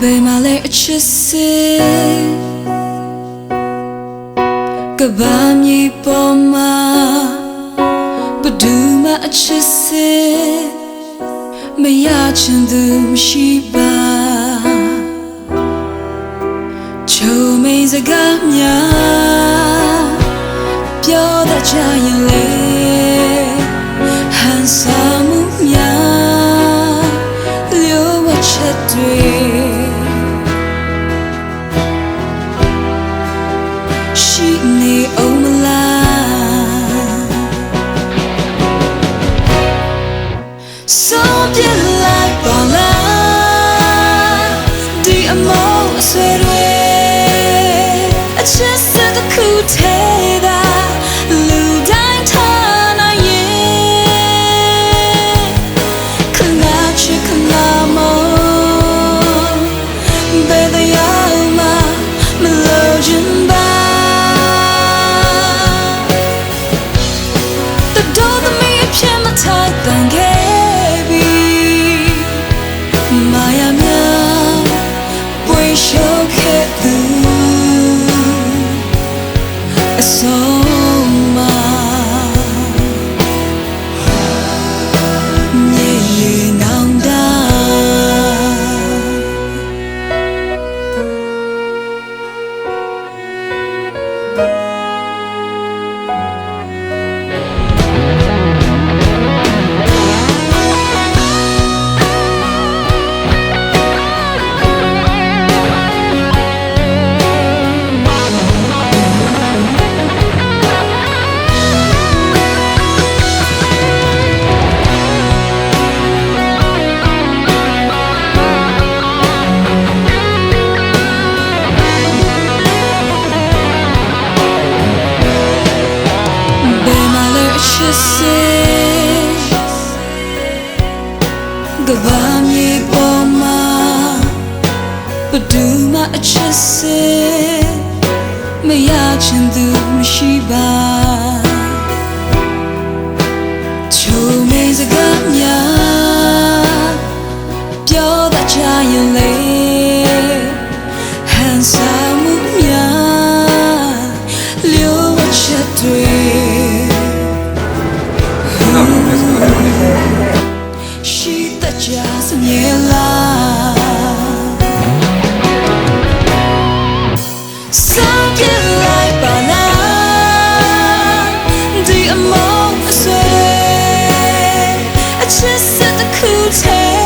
Вимали часи, кабам їй помаг. ဘဒူမအချစ်စေမရချင်သူရှိပါချုံမိစကားများပြောတတ်ချင်လေ handsome Someday sin Gavami poma Paduma achase Mayachin du mishibai I just said the cool tail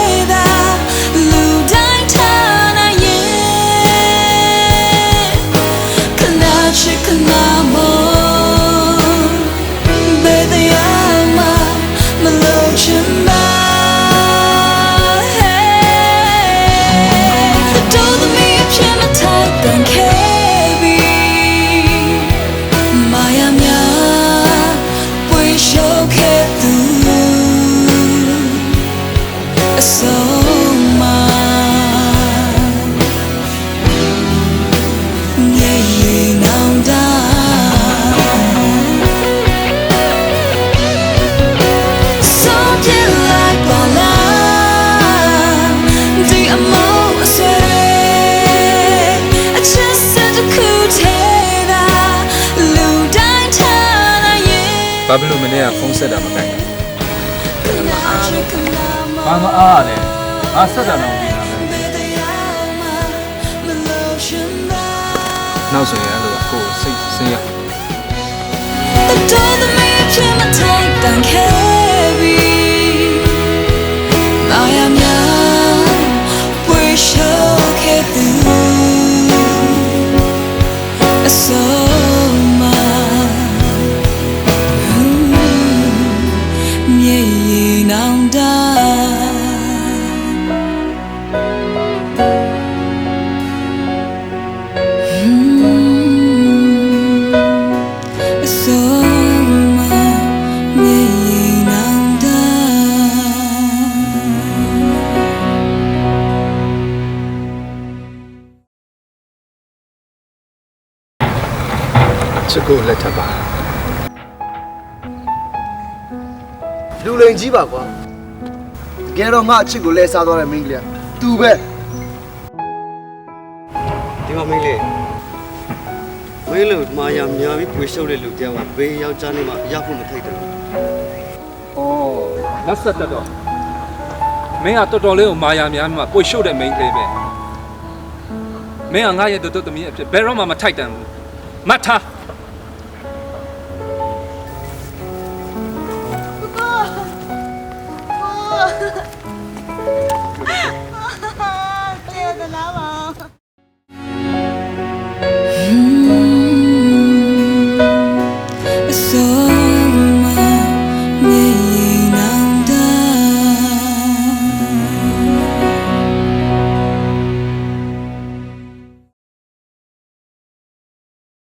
ဘာဖြစ်လို့မနေ့ကဖုန်းဆက်တာမကိုက်ဘူးဘာမအားလဲငါဆက်တာတော့မပြီးတာပဲနောက်ဆိုရင်အဲ့လိုကိုယ်စိတ်ဆင်းရဲ Don't make you take down care ချစ်ကိုလက်ထပ်ပါလူလိန်ကြီးပါကွာတကယ်တော့ငါအချစ်ကိုလဲစားသွားတဲ့မိန်းကလေးကသူပဲဒီမှာမိန်းလေးဝေးလို့မာယာများပြီးပွေရှုပ်တဲ့လူတယောက်ကဘေးယောက်ျားနဲ့မှအရောက်ဖို့မထိတ်တယ်လို့ဩလက်ဆက်တက်တော့မင်းကတော်တော်လေးကိုမာယာများမှပွေရှုပ်တဲ့မိန်းကလေးပဲမင်းကငါရဲ့တော်တော်သမီးအဖြစ်ဘယ်တော့မှမထိုက်တန်ဘူးမတ်ထား go.